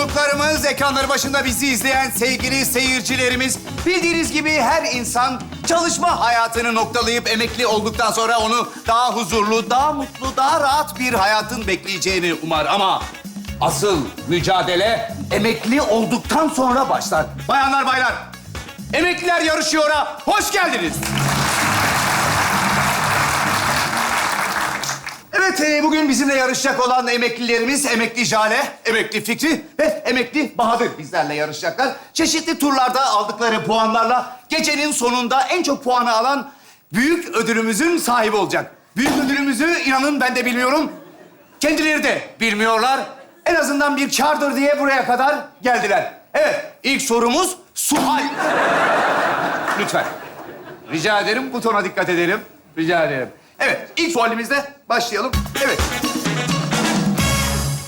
konuklarımız, ekranları başında bizi izleyen sevgili seyircilerimiz. Bildiğiniz gibi her insan çalışma hayatını noktalayıp emekli olduktan sonra onu daha huzurlu, daha mutlu, daha rahat bir hayatın bekleyeceğini umar. Ama asıl mücadele emekli olduktan sonra başlar. Bayanlar, baylar, emekliler yarışıyor'a hoş geldiniz. Evet, e, bugün bizimle yarışacak olan emeklilerimiz Emekli Jale, Emekli Fikri ve Emekli Bahadır bizlerle yarışacaklar. Çeşitli turlarda aldıkları puanlarla gecenin sonunda en çok puanı alan büyük ödülümüzün sahibi olacak. Büyük ödülümüzü inanın ben de bilmiyorum. Kendileri de bilmiyorlar. En azından bir kardır diye buraya kadar geldiler. Evet, ilk sorumuz Suhal. Lütfen. Rica ederim, butona dikkat edelim. Rica ederim. Evet, ilk sualimizle başlayalım. Evet.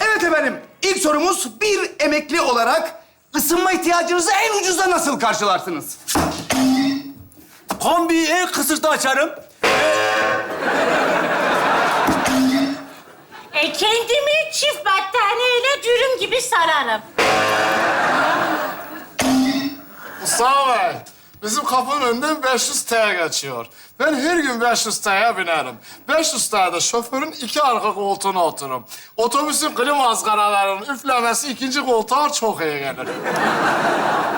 Evet efendim, ilk sorumuz bir emekli olarak ısınma ihtiyacınızı en ucuza nasıl karşılarsınız? Kombiyi en kısırda açarım. E kendimi çift battaniyeyle dürüm gibi sararım. Mustafa Bey, bizim kapının önünden 500 T geçiyor. Ben her gün 500 T'ye binerim. 500 T'de şoförün iki arka koltuğuna otururum. Otobüsün klima ızgaralarının üflemesi ikinci koltuğa çok iyi gelir.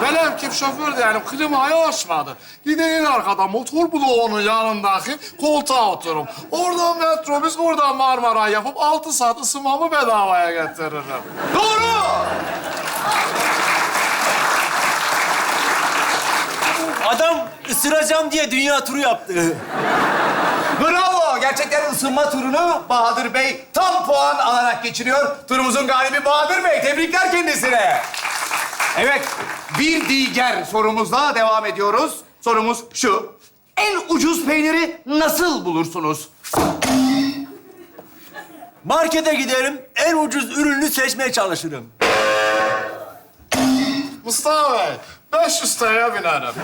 Velev ki şoför de yani klimayı açmadı. Gider en arkada motor bloğunun yanındaki koltuğa otururum. Oradan metrobüs, oradan Marmara yapıp altı saat ısınmamı bedavaya getiririm. Doğru! Adam ısıracağım diye dünya turu yaptı. Bravo! Gerçekten ısınma turunu Bahadır Bey tam puan alarak geçiriyor. Turumuzun galibi Bahadır Bey. Tebrikler kendisine. Evet, bir diğer sorumuzla devam ediyoruz. Sorumuz şu. En ucuz peyniri nasıl bulursunuz? Markete giderim, en ucuz ürünü seçmeye çalışırım. Mustafa Bey, 500 TL'ye binerim.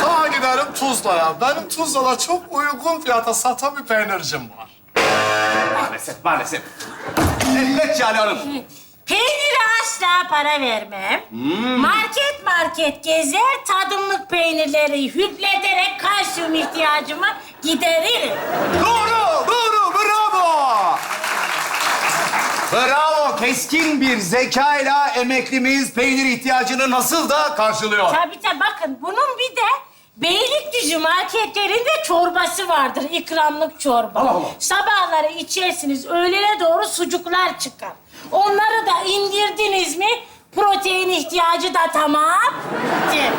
Ta giderim Tuzla'ya. Benim Tuzla'da çok uygun fiyata satan bir peynircim var. Maalesef, maalesef. Evet Cale Hanım. Peynire asla para vermem. Market market gezer, tadımlık peynirleri hüplederek kalsiyum ihtiyacımı gideririm. Doğru, doğru, bravo! Bravo, keskin bir zekayla emeklimiz peynir ihtiyacını nasıl da karşılıyor. Tabii tabii bakın bunun bir de Beylikdüzü marketlerinde çorbası vardır, ikramlık çorba. Allah Allah. Sabahları içersiniz, öğlene doğru sucuklar çıkar. Onları da indirdiniz mi, protein ihtiyacı da tamam. Bitti.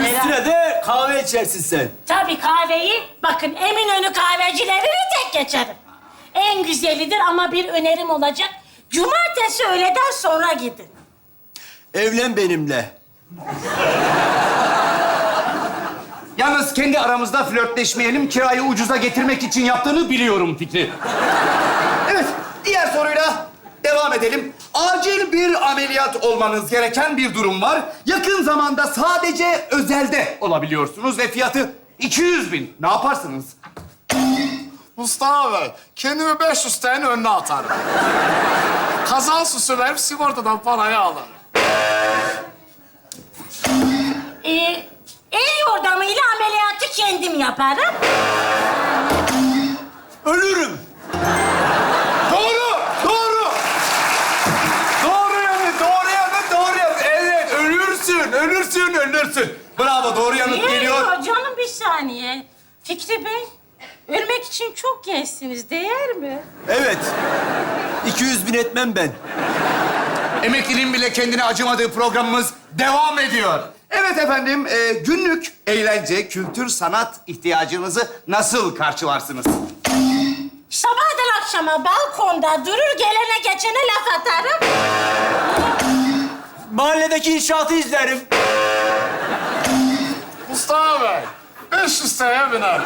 Üstüne de kahve içersin sen. Tabii kahveyi, bakın Eminönü kahvecilerini tek geçerim. En güzelidir ama bir önerim olacak. Cumartesi öğleden sonra gidin. Evlen benimle. Yalnız kendi aramızda flörtleşmeyelim, kirayı ucuza getirmek için yaptığını biliyorum Fikri. Evet, diğer soruyla devam edelim. Acil bir ameliyat olmanız gereken bir durum var. Yakın zamanda sadece özelde olabiliyorsunuz ve fiyatı 200 bin. Ne yaparsınız? Mustafa Bey, kendimi 500 TL'nin önüne atarım. Kaza süsü verip sigortadan parayı alırım. Ee, el yordamıyla ameliyatı kendim yaparım. Ölürüm. Doğru, doğru. Doğru yanıt, doğru yanıt, doğru yanıt. Evet, ölürsün, ölürsün, ölürsün. Bravo, doğru yanıt Ee, geliyor. canım bir saniye. Fikri Bey, ölmek için çok gençsiniz, değer mi? Evet. 200 bin etmem ben. Emekliliğin bile kendine acımadığı programımız devam ediyor. Evet efendim, e, günlük eğlence, kültür, sanat ihtiyacınızı nasıl karşılarsınız? Sabahtan akşama balkonda durur, gelene geçene laf atarım. Mahalledeki inşaatı izlerim. Mustafa Bey, 500 TL'ye binerim.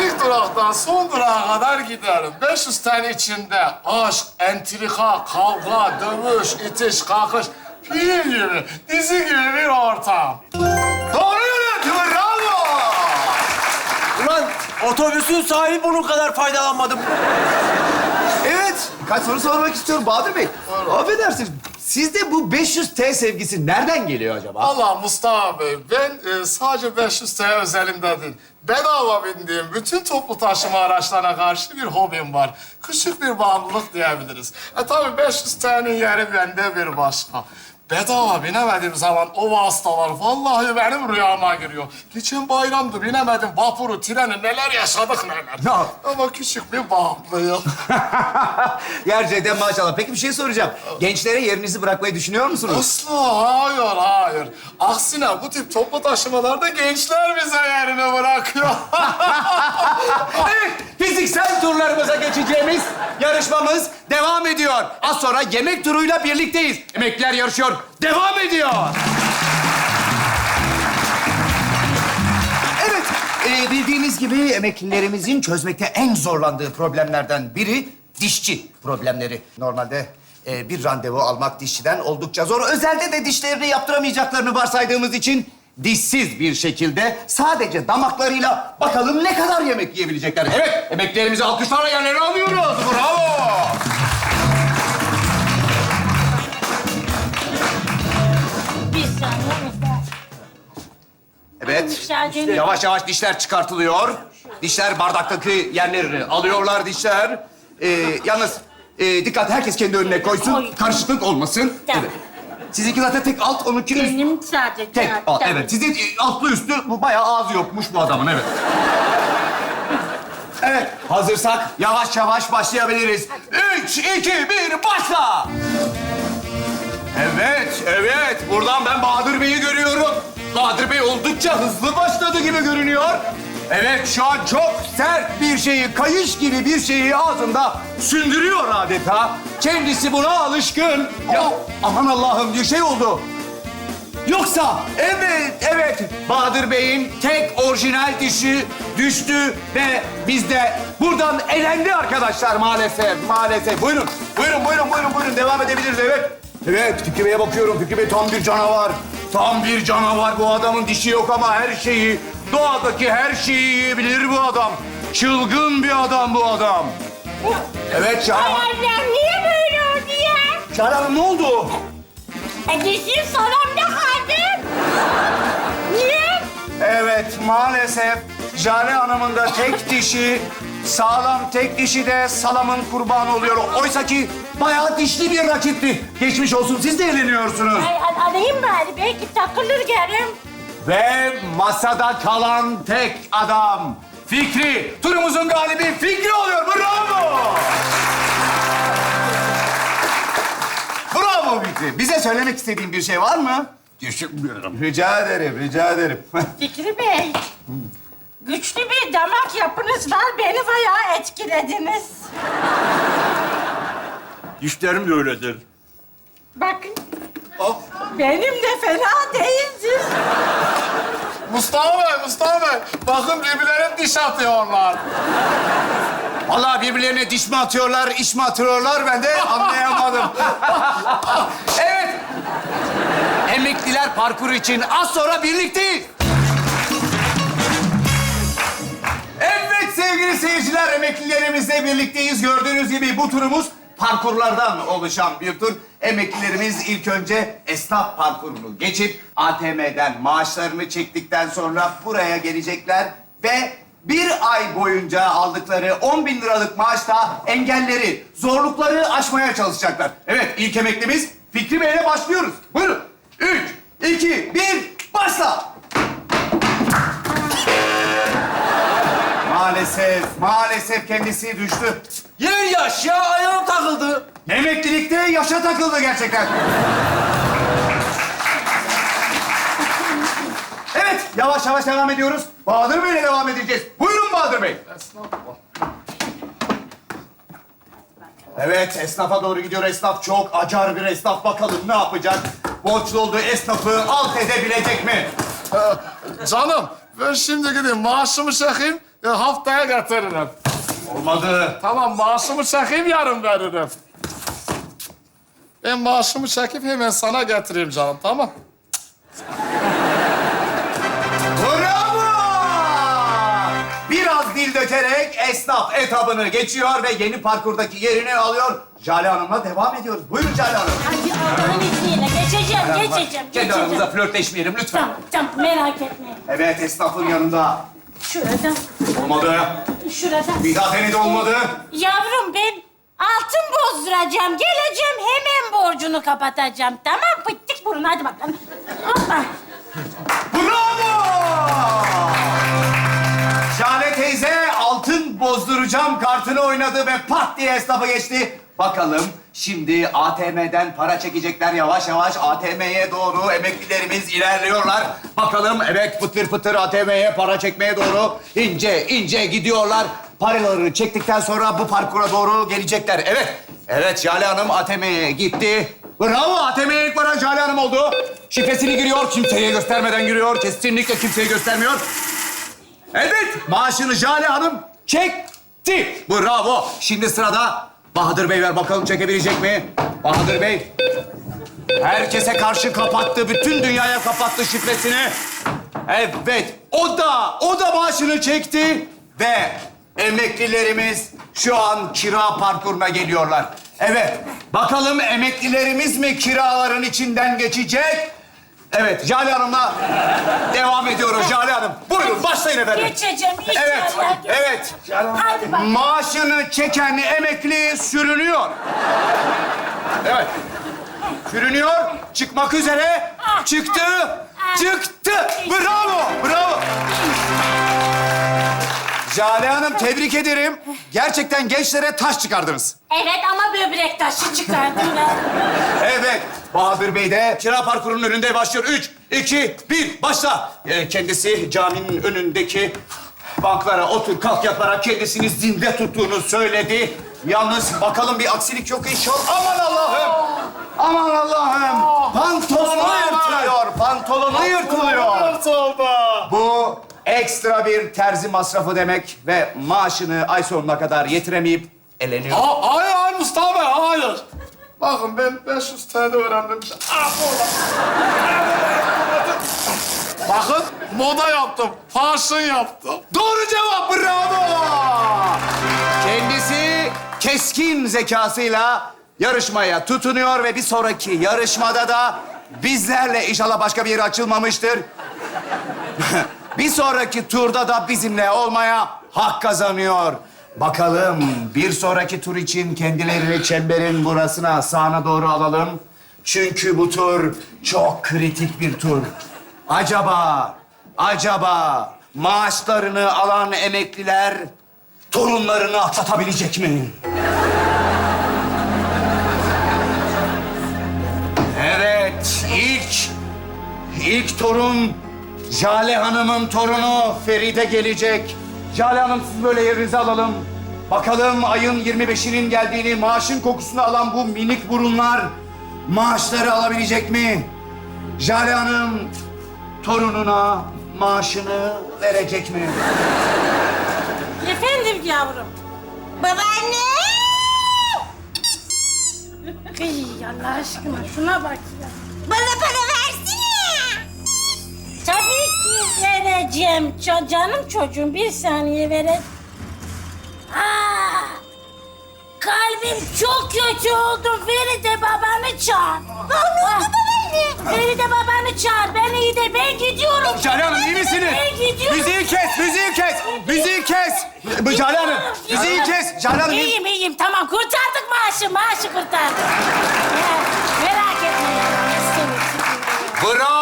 İlk duraktan son durağa kadar giderim. 500 TL içinde aşk, entrika, kavga, dövüş, itiş, kakış, film gibi, dizi gibi bir ortam. Doğru yanıt, bravo! Ulan otobüsün sahibi bunun kadar faydalanmadım. Evet, birkaç soru sormak istiyorum Bahadır Bey. Affedersiniz. Sizde bu 500T sevgisi nereden geliyor acaba? Allah Mustafa Bey, ben e, sadece 500 TL özelimde değil. Bedava bindiğim bütün toplu taşıma araçlarına karşı bir hobim var. Küçük bir bağımlılık diyebiliriz. E tabii 500 TL'nin yeri bende bir başka. Bedava binemediğim zaman o vasıtalar vallahi benim rüyama giriyor. Geçen bayramdı binemedim vapuru, treni neler yaşadık neler. Ya. Ama küçük bir bağımlıyım. Gerçekten maşallah. Peki bir şey soracağım. Gençlere yerinizi bırakmayı düşünüyor musunuz? Asla hayır hayır. Aksine bu tip toplu taşımalarda gençler bize yerini bırakıyor. evet, fiziksel turlarımıza geçeceğimiz yarışmamız devam ediyor. Az sonra yemek turuyla birlikteyiz. Emekliler yarışıyor. Devam ediyor. Evet, e, bildiğiniz gibi emeklilerimizin çözmekte en zorlandığı problemlerden biri dişçi problemleri. Normalde e, bir randevu almak dişçiden oldukça zor. Özelde de dişlerini yaptıramayacaklarını varsaydığımız için dişsiz bir şekilde sadece damaklarıyla bakalım ne kadar yemek yiyebilecekler. Evet, emeklilerimizi alkışlarla yerlerine alıyoruz. Bravo! Evet. Müsaadeni- Yavaş yavaş dişler çıkartılıyor. Dişler bardaktaki yerlerini alıyorlar dişler. Ee, yalnız e, dikkat herkes kendi önüne koysun. Koy. Karışıklık olmasın. Tamam. Evet. Sizinki zaten tek alt, onunki üst. Benim sadece. Tek alt, Tamam. evet. Sizin altlı üstü bu bayağı ağzı yokmuş bu adamın, evet. Evet, hazırsak yavaş yavaş başlayabiliriz. Üç, iki, bir, başla! Evet, evet. Buradan ben Bahadır Bey'i görüyorum. Bahadır Bey oldukça hızlı başladı gibi görünüyor. Evet, şu an çok sert bir şeyi, kayış gibi bir şeyi ağzında sündürüyor adeta. Kendisi buna alışkın. Ya aman Allah'ım bir şey oldu. Yoksa evet evet Bahadır Bey'in tek orijinal dişi düştü ve biz de buradan elendi arkadaşlar maalesef maalesef. Buyurun buyurun buyurun buyurun buyurun devam edebiliriz evet. Evet Fikri Bey'e bakıyorum. Fikri Bey tam bir canavar. Tam bir canavar. Bu adamın dişi yok ama her şeyi, doğadaki her şeyi yiyebilir bu adam. Çılgın bir adam bu adam. Evet. Ay annem niye böyle oldu ya? Canan Hanım ne oldu? E dişim salamda kaldı. Niye? Evet, maalesef Jale Hanım'ın da tek dişi, sağlam tek dişi de salamın kurbanı oluyor. Oysa ki bayağı dişli bir rakipti. Geçmiş olsun, siz de eğleniyorsunuz. Ay al- alayım bari belki takılır gelirim. Ve masada kalan tek adam Fikri. Turumuzun galibi Fikri oluyor. Bravo! Bravo Fikri. Bize söylemek istediğin bir şey var mı? Düşünmüyorum. Rica ederim, rica ederim. Fikri Bey. Güçlü bir damak yapınız var. Beni bayağı etkilediniz. Dişlerim de öyledir. Bakın. Benim de fena değildir. Mustafa Bey, Mustafa Bey. Bakın birbirlerine diş atıyorlar. Vallahi birbirlerine diş mi atıyorlar, iş mi atıyorlar ben de anlayamadım. evet. Emekliler parkuru için az sonra birlikteyiz. Seyirciler, emeklilerimizle birlikteyiz. Gördüğünüz gibi bu turumuz parkurlardan oluşan bir tur. Emeklilerimiz ilk önce esnaf parkurunu geçip ATM'den maaşlarını çektikten sonra buraya gelecekler ve bir ay boyunca aldıkları 10 bin liralık maaşla engelleri, zorlukları aşmaya çalışacaklar. Evet, ilk emeklimiz Fikri Bey'le başlıyoruz. Buyurun. Üç, iki, bir, başla! Maalesef, maalesef kendisi düştü. Yer yaş ya ayağım takıldı. Emeklilikte yaşa takıldı gerçekten. Evet, yavaş yavaş devam ediyoruz. Bahadır Bey'le devam edeceğiz. Buyurun Bahadır Bey. Evet, esnafa doğru gidiyor. Esnaf çok acar bir esnaf. Bakalım ne yapacak? Borçlu olduğu esnafı alt edebilecek mi? Ee, canım, ben şimdi gideyim maaşımı çekeyim, e, haftaya getiririm. Olmadı. Tamam, maaşımı çekeyim, yarın veririm. Ben maaşımı çekip hemen sana getireyim canım, tamam? Bravo! Biraz dilde dökerek esnaf etabını geçiyor ve yeni parkurdaki yerini alıyor. Jale Hanım'la devam ediyoruz. Buyurun Jale Hanım. Hadi Allah'ın izniyle geçeceğim, geçeceğim, Kendi aramızda geçeceğim. flörtleşmeyelim lütfen. Tamam, tamam merak etmeyin. Evet esnafın yanında. Şuradan, Olmadı. şuradan. Bir daha denedi olmadı. Yavrum ben altın bozduracağım. Geleceğim hemen borcunu kapatacağım. Tamam pıttık burun hadi bakalım. Hoppa. Bravo! Şale teyze altın bozduracağım kartını oynadı ve pat diye esnafa geçti. Bakalım şimdi ATM'den para çekecekler yavaş yavaş ATM'ye doğru emeklilerimiz ilerliyorlar. Bakalım evet pıtır pıtır ATM'ye para çekmeye doğru ince ince gidiyorlar. Paraları çektikten sonra bu parkura doğru gelecekler. Evet, evet Jale Hanım ATM'ye gitti. Bravo ATM'ye ilk para Jale Hanım oldu. Şifresini giriyor, kimseye göstermeden giriyor. Kesinlikle kimseye göstermiyor. Evet, maaşını Jale Hanım çekti. Bravo. Şimdi sırada Bahadır Bey ver bakalım çekebilecek mi? Bahadır Bey. Herkese karşı kapattı, bütün dünyaya kapattı şifresini. Evet, o da, o da maaşını çekti ve emeklilerimiz şu an kira parkuruna geliyorlar. Evet, bakalım emeklilerimiz mi kiraların içinden geçecek? Evet, Jale Hanım'la devam ediyoruz Jale Hanım. Buyurun, başlayın efendim. Geçeceğim inşallah. Evet, evet. Hadi bak. Maaşını çeken emekli sürünüyor. Evet. Sürünüyor, çıkmak üzere. Çıktı, çıktı. Bravo, bravo. Jale Hanım tebrik ederim. Gerçekten gençlere taş çıkardınız. Evet ama böbrek taşı çıkardım ben. Evet. Bahadır Bey de kira parkurunun önünde başlıyor. Üç, iki, bir, başla. Ee, kendisi caminin önündeki banklara otur kalk yaparak kendisini zinde tuttuğunu söyledi. Yalnız bakalım bir aksilik yok inşallah. Aman Allah'ım! Aman Allah'ım! Pantolonu yırtılıyor, pantolonu yırtılıyor. Bu ekstra bir terzi masrafı demek ve maaşını ay sonuna kadar yetiremeyip eleniyor. Aa, hayır, hayır Mustafa Bey, hayır. Bakın ben 500 TL öğrendim. Ah. Bakın, moda yaptım, fashion yaptım. Doğru cevap, bravo! Kendisi keskin zekasıyla yarışmaya tutunuyor ve bir sonraki yarışmada da bizlerle inşallah başka bir yeri açılmamıştır. bir sonraki turda da bizimle olmaya hak kazanıyor. Bakalım bir sonraki tur için kendilerini çemberin burasına sağına doğru alalım. Çünkü bu tur çok kritik bir tur. Acaba, acaba maaşlarını alan emekliler torunlarını atlatabilecek mi? Evet, ilk, ilk torun Jale Hanım'ın torunu Feride gelecek. Jale Hanım siz böyle yerinize alalım. Bakalım ayın 25'inin geldiğini, maaşın kokusunu alan bu minik burunlar maaşları alabilecek mi? Jale Hanım torununa maaşını verecek mi? Efendim yavrum. Babaanne! Kıy Allah aşkına şuna bak ya. Bana para vereceğim. Ca- canım çocuğum bir saniye vereceğim. Aa, kalbim çok kötü oldu. Feride babanı çağır. Ne oldu babaanne? Feride babanı çağır. Ben iyi de ben gidiyorum. Jale Hanım iyi misiniz? Ben gidiyorum. Müziği kes, müziği kes, müziği kes. Bu Jale Hanım, müziği kes. Jale Hanım iyi. İyiyim iyiyim tamam kurtardık maaşı maaşı kurtardık. Ya, merak etme ya. Bravo,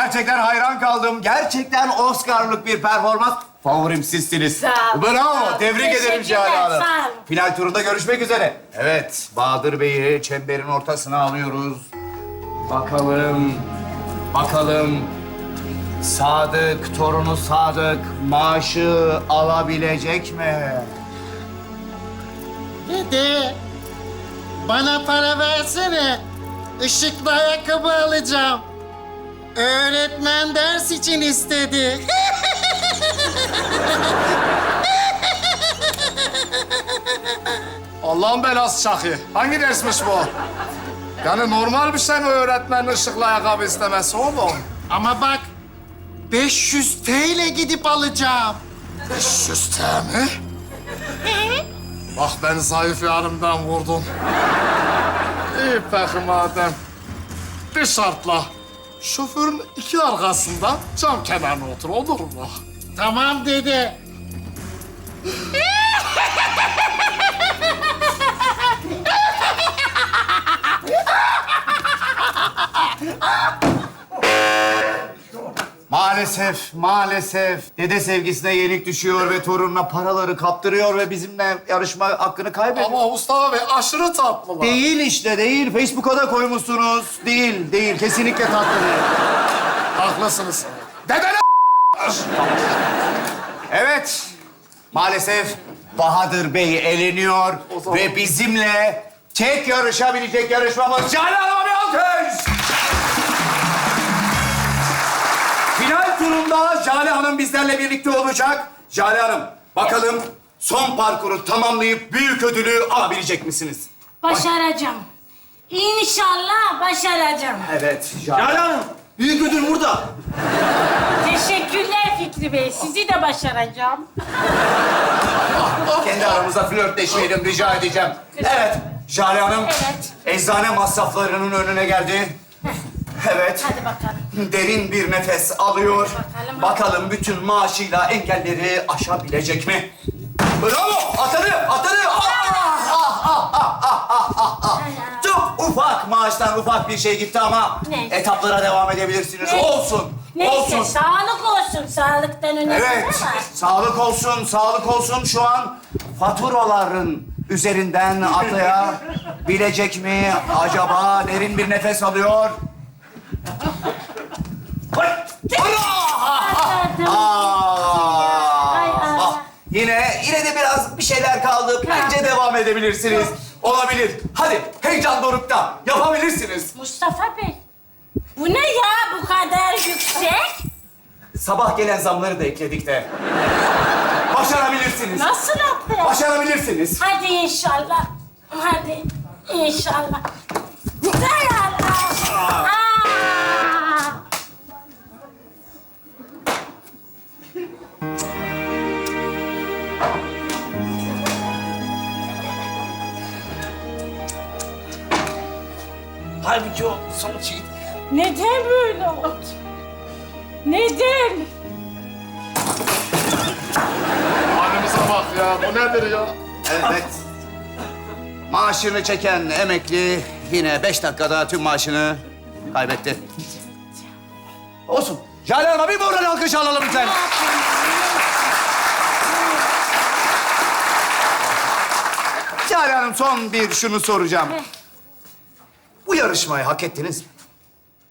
gerçekten hayran kaldım. Gerçekten Oscar'lık bir performans. Favorim sizsiniz. Sağ ol. Bravo, Sağ ol. tebrik ederim Teşekkürler, Jale Hanım. sağ ol. Final turunda görüşmek üzere. Evet, Bahadır Bey'i çemberin ortasına alıyoruz. Bakalım, bakalım. Sadık, torunu Sadık maaşı alabilecek mi? Dede, bana para versene. Işıklı ayakkabı alacağım. Öğretmen ders için istedi. Allah'ın belası Şahi. Hangi dersmiş bu? Yani normal bir şey mi öğretmenin ışıklı ayakkabı istemesi oğlum? Ama bak, 500 TL gidip alacağım. 500 T mi? Bak beni zayıf yanımdan vurdun. İyi peki madem. Bir şartla. Şoförün iki arkasında cam kenarına otur olur mu? Tamam dede. Maalesef, maalesef. Dede sevgisine yenik düşüyor ve torununa paraları kaptırıyor ve bizimle yarışma hakkını kaybediyor. Ama Mustafa Bey aşırı tatlılar. Değil işte, değil. Facebook'a da koymuşsunuz. Değil, değil. Kesinlikle tatlı değil. Haklısınız. Dede Evet, maalesef Bahadır Bey eleniyor ve bizimle tek yarışabilecek yarışmamız Cale Hanım'a bir alkış! Turunda Jale Hanım bizlerle birlikte olacak. Jale Hanım, bakalım son parkuru tamamlayıp büyük ödülü alabilecek misiniz? Başaracağım. İnşallah başaracağım. Evet, Jale. Lale Hanım, büyük ödül burada. Teşekkürler Fikri Bey. Sizi de başaracağım. Kendi aramızda flörtleşmeyelim rica edeceğim. Evet, Jale Hanım. Evet. Eczane masraflarının önüne geldi. Evet. Hadi bakalım. Derin bir nefes alıyor. Bakalım. Bakalım bütün maaşıyla engelleri aşabilecek mi? Bravo! Atadı! Atadı! Ah, ah, ah, ah, ah, ah, ah. Çok ufak maaştan ufak bir şey gitti ama Ne? etaplara devam edebilirsiniz. Ne? Olsun. Neyse Olsun. sağlık olsun. Sağlıktan önemli Evet. var? Sağlık olsun, sağlık olsun. Şu an faturaların üzerinden atlayabilecek mi acaba? Derin bir nefes alıyor. Atladım. Aa! Ay, ay. Ah, Yine, yine de biraz bir şeyler kaldı. Bence devam edebilirsiniz. Olabilir. Hadi heyecan dorukta. Yapabilirsiniz. Mustafa Bey. Bu ne ya bu kadar yüksek? Sabah gelen zamları da ekledik de. Başarabilirsiniz. Nasıl atlayalım? Başarabilirsiniz. Hadi inşallah. Hadi inşallah. Hay Halbuki o son şey. Neden böyle oldu? Neden? Halimize bak ya. Bu nedir ya? Evet. Maaşını çeken emekli yine beş dakikada tüm maaşını kaybetti. Olsun. Jale Hanım'a bir moral alkış alalım lütfen. Jale Hanım son bir şunu soracağım. Bu yarışmayı hak ettiniz mi?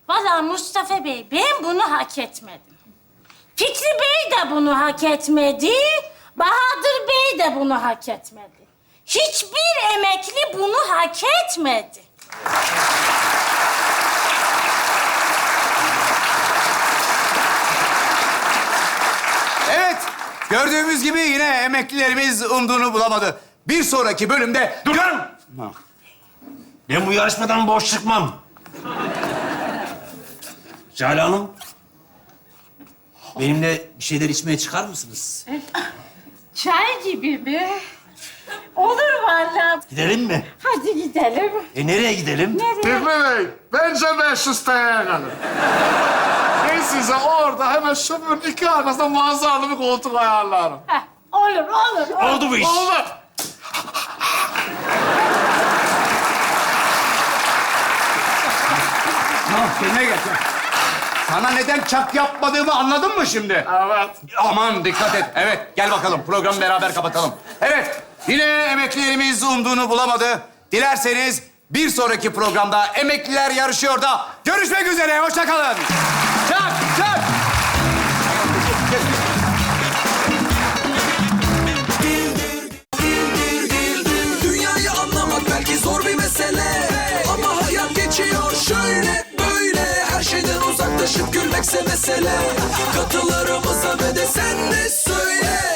Vallahi Mustafa Bey ben bunu hak etmedim. Fikri Bey de bunu hak etmedi. Bahadır Bey de bunu hak etmedi. Hiçbir emekli bunu hak etmedi. Evet. Gördüğümüz gibi yine emeklilerimiz umduğunu bulamadı. Bir sonraki bölümde... Dur lan! Ben bu yarışmadan boş çıkmam. Cale Hanım, benimle bir şeyler içmeye çıkar mısınız? Çay gibi mi? Olur vallahi. Gidelim mi? Hadi gidelim. E nereye gidelim? Nereye? Fikri Bey, bence 500 TL'ye gelin. Ben size orada hemen şoförün iki arkasında manzaralı bir koltuk ayarlarım. Heh, olur, olur, olur. Oldu bu iş. Oldu. Kendine gel. Sana neden çak yapmadığımı anladın mı şimdi? Evet. Aman dikkat et. Evet, gel bakalım. Programı beraber kapatalım. Evet, yine emeklilerimiz umduğunu bulamadı. Dilerseniz bir sonraki programda emekliler yarışıyor da görüşmek üzere. Hoşça kalın. Barışıp gülmekse mesele. Katılarımıza ve de sen de söyle.